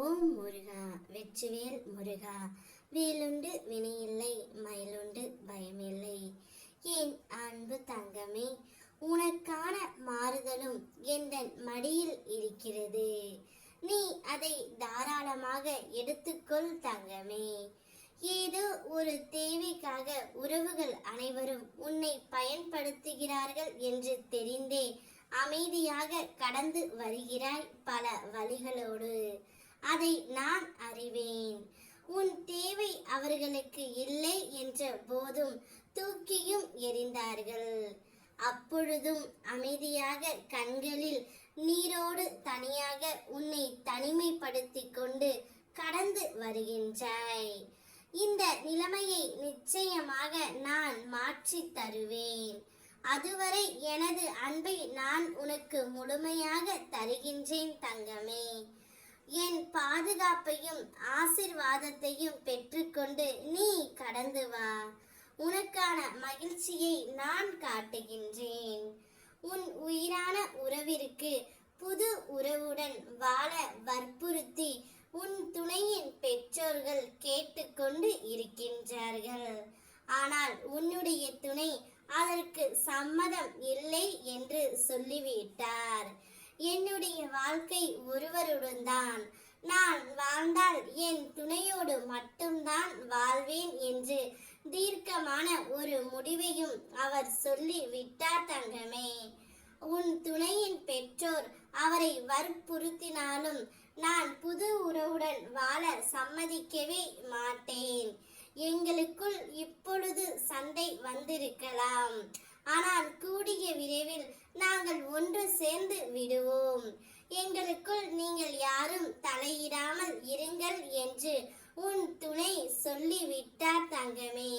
ஓம் முருகா வெச்சுவேல் முருகா வேலுண்டு வினையில்லை மயிலுண்டு பயமில்லை. என் அன்பு தங்கமே உனக்கான மாறுதலும் எந்தன் மடியில் இருக்கிறது? நீ அதை தாராளமாக எடுத்துக்கொள் தங்கமே. ஏதோ ஒரு தேவைக்காக உறவுகள் அனைவரும் உன்னை பயன்படுத்துகிறார்கள் என்று தெரிந்தே அமைதியாக கடந்து வருகிறாய் பல வழிகளோடு. அதை நான் அறிவேன். உன் தேவை அவர்களுக்கு இல்லை என்ற போதும் தூக்கியும் எறிந்தார்கள். அப்பொழுதும் அமைதியாக கண்களில் நீரோடு தனியாக உன்னை தனிமைப்படுத்திக் கொண்டு கடந்து வருகின்றாய். இந்த நிலைமையை நிச்சயமாக நான் மாற்றி தருவேன். அதுவரை எனது அன்பை நான் உனக்கு முழுமையாக தருகின்றேன் தங்கமே. என் பாதுகாப்பையும் ஆசிர்வாதத்தையும் பெற்றுக்கொண்டு நீ கடந்து வா. உனக்கான மகிழ்ச்சியை நான் காட்டுகின்றேன். உன் உயிரான உறவிற்கு புது உறவுடன் வாழ வற்புறுத்தி உன் துணையின் பெற்றோர்கள் கேட்டுக்கொண்டு இருக்கின்றார்கள். ஆனால் உன்னுடைய துணை அதற்கு சம்மதம் இல்லை என்று சொல்லிவிட்டார். என்னுடைய வாழ்க்கை ஒருவருடன் தான் நான் வாழ்ந்தால் என் துணையோடு மட்டும்தான் வாழ்வேன் என்று தீர்க்கமான ஒரு முடிவையும் அவர் சொல்லி விட்டார் தங்கமே. உன் துணையின் பெற்றோர் அவரை வற்புறுத்தினாலும் நான் புது உறவுடன் வாழ சம்மதிக்கவே மாட்டேன். எங்களுக்குள் இப்பொழுது சண்டை வந்திருக்கலாம். ஆனால் கூடிய விரைவில் நாங்கள் ஒன்று சேர்ந்து விடுவோம். எங்களுக்குள் நீங்கள் யாரும் தலையிடாமல் இருங்கள் என்று உன் துணை சொல்லிவிட்டார் தங்கமே.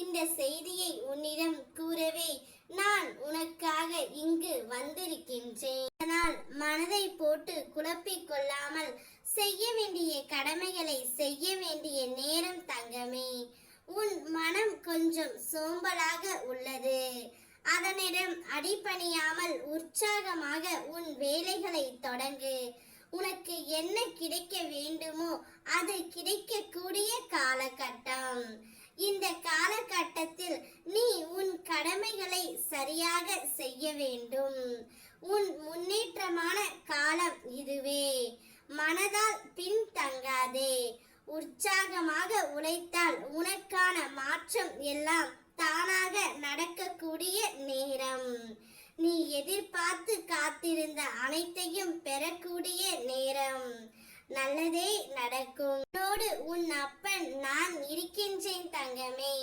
இந்த செய்தியை உன்னிடம் கூறவே நான் உனக்காக இங்கு வந்திருக்கின்றேன். அதனால் மனதை போட்டு குழப்பிக் கொள்ளாமல் செய்ய வேண்டிய கடமைகளை செய்ய வேண்டிய நேரம் தங்கமே. உன் மனம் கொஞ்சம் சோம்பலாக உள்ளது. அதனிடம் அடிபணியாமல் உற்சாகமாக உன் வேலைகளை தொடங்கு. உனக்கு என்ன கிடைக்க வேண்டுமோ அது கிடைக்கக்கூடிய காலகட்டம். இந்த காலகட்டத்தில் நீ உன் கடமைகளை சரியாக செய்ய வேண்டும். உன் முன்னேற்றமான காலம் இதுவே. உற்சாகமாக உழைத்தால் உனக்கான மாற்றம் எல்லாம் தானாக நடக்கக்கூடிய நேரம். நீ எதிர்பார்த்து காத்திருந்த அனைத்தையும் பெறக்கூடிய நேரம். நல்லதே நடக்கும். உன்னோடு உன் அப்பன் நான் இருக்கின்றேன் தங்கமே.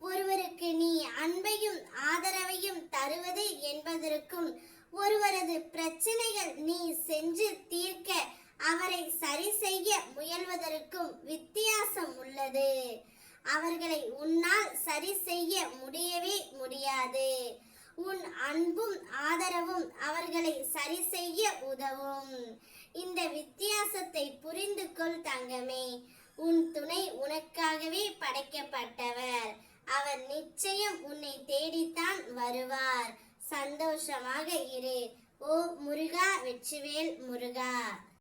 ஒருவருக்கு நீ அன்பையும் ஆதரவையும் தருவது என்பதற்கும் ஒருவரது பிரச்சனைகள் நீ சென்று தீர்க்க அவரை சரி செய்ய முயல்வதற்கும் வித்தியாசம் உள்ளது அவர்களை உன்னால் சரி செய்ய முடியவே முடியாது. உன் அன்பும் ஆதரவும் அவர்களை சரி செய்ய உதவும். இந்த வித்தியாசத்தை புரிந்து கொள் தங்கமே. உன் துணை உனக்காகவே படைக்கப்பட்டவர். அவர் நிச்சயம் உன்னை தேடித்தான் வருவார். சந்தோஷமாக இரு. ஓ முருகா வெற்றிவேல் முருகா.